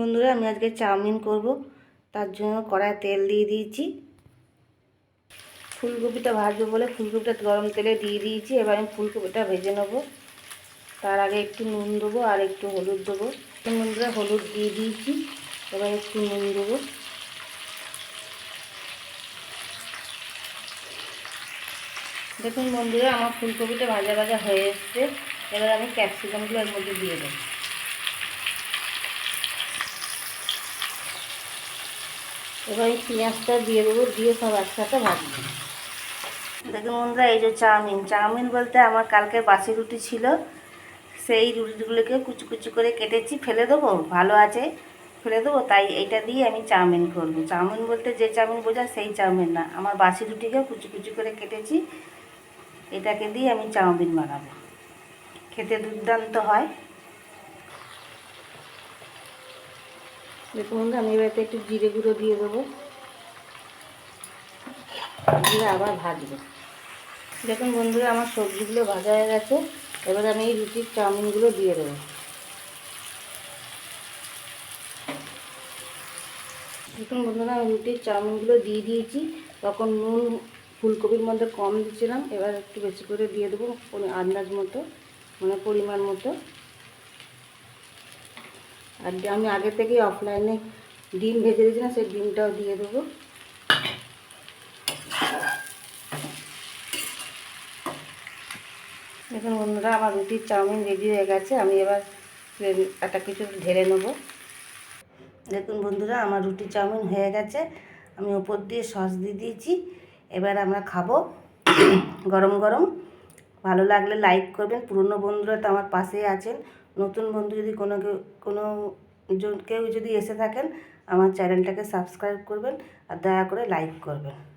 বন্ধুরা, আমি আজকে চাউমিন করব। তার জন্য কড়ায় তেল দিয়ে দিয়েছি। ফুলকপিটা ভাজবো বলে ফুলকপিটা গরম তেলে দিয়ে দিয়েছি। এবার আমি ফুলকপিটা ভেজে নেব। তার আগে একটু নুন দেবো আর একটু হলুদ দেবো। বন্ধুরা, হলুদ দিয়ে দিয়েছি। এবার একটু নুন দেবো। দেখুন বন্ধুরা, আমার ফুলকপিটা ভাজা ভাজা হয়ে এসছে। এবার আমি ক্যাপসিকামগুলো এর মধ্যে দিয়ে দেবো। এবার এই পেঁয়াজটা দিয়ে দেবো, দিয়ে সব একসাথে ভাজবো। দেখুন বন্ধুরা, এই যে চাউমিন। চাউমিন বলতে আমার কালকে বাসি রুটি ছিল, সেই রুটিগুলোকে কুচু কুচু করে কেটেছি, ফেলে দেবো, ভালো আছে, ফেলে দেবো, তাই এইটা দিয়ে আমি চাউমিন করব। চাউমিন বলতে যে চাউমিন বোঝায় সেই চাউমিন না, আমার বাসি রুটিকে কুচু কুচু করে কেটেছি, এটাকে দিয়ে আমি চাউমিন বানাবো। খেতে দুর্দান্ত হয়। দেখুন আমি এবারে একটু জিরে গুঁড়ো দিয়ে দেবো। দিয়ে আবার ভাজবো। দেখুন বন্ধুরা, আমার সবজিগুলো ভাজা হয়ে গেছে। এবার আমি এই রুটির চাউমিনগুলো দিয়ে দেবো। দেখুন বন্ধুরা, আমি রুটির চাউমিনগুলো দিয়ে দিয়েছি। তখন নুন ফুলকপির মধ্যে কম দিয়েছিলাম। এবার একটু বেশি করে দিয়ে দেবো আন্দাজ মতো মানে পরিমাণ মতো। আর আমি আগে থেকেই অফলাইনে ডিম ভেজে দিয়েছিলাম সেই ডিমটাও দিয়ে দেবো। দেখুন বন্ধুরা, আমার রুটির চাউমিন রেডি হয়ে গেছে। আমি এবার একটা কিছু ঢেলে নেব। দেখুন বন্ধুরা, আমার রুটি চাউমিন হয়ে গেছে। আমি ওপর দিয়ে সস দিয়ে দিয়েছি। এবার আমরা খাব গরম গরম। ভালো লাগলে লাইক করবেন। পুরনো বন্ধুরা তো আমার পাশেই আছেন। নতুন বন্ধু যদি কোনো কোনো জন, কেউ যদি এসে থাকেন, আমার চ্যানেলটাকে সাবস্ক্রাইব করবেন আর দয়া করে লাইক করবেন।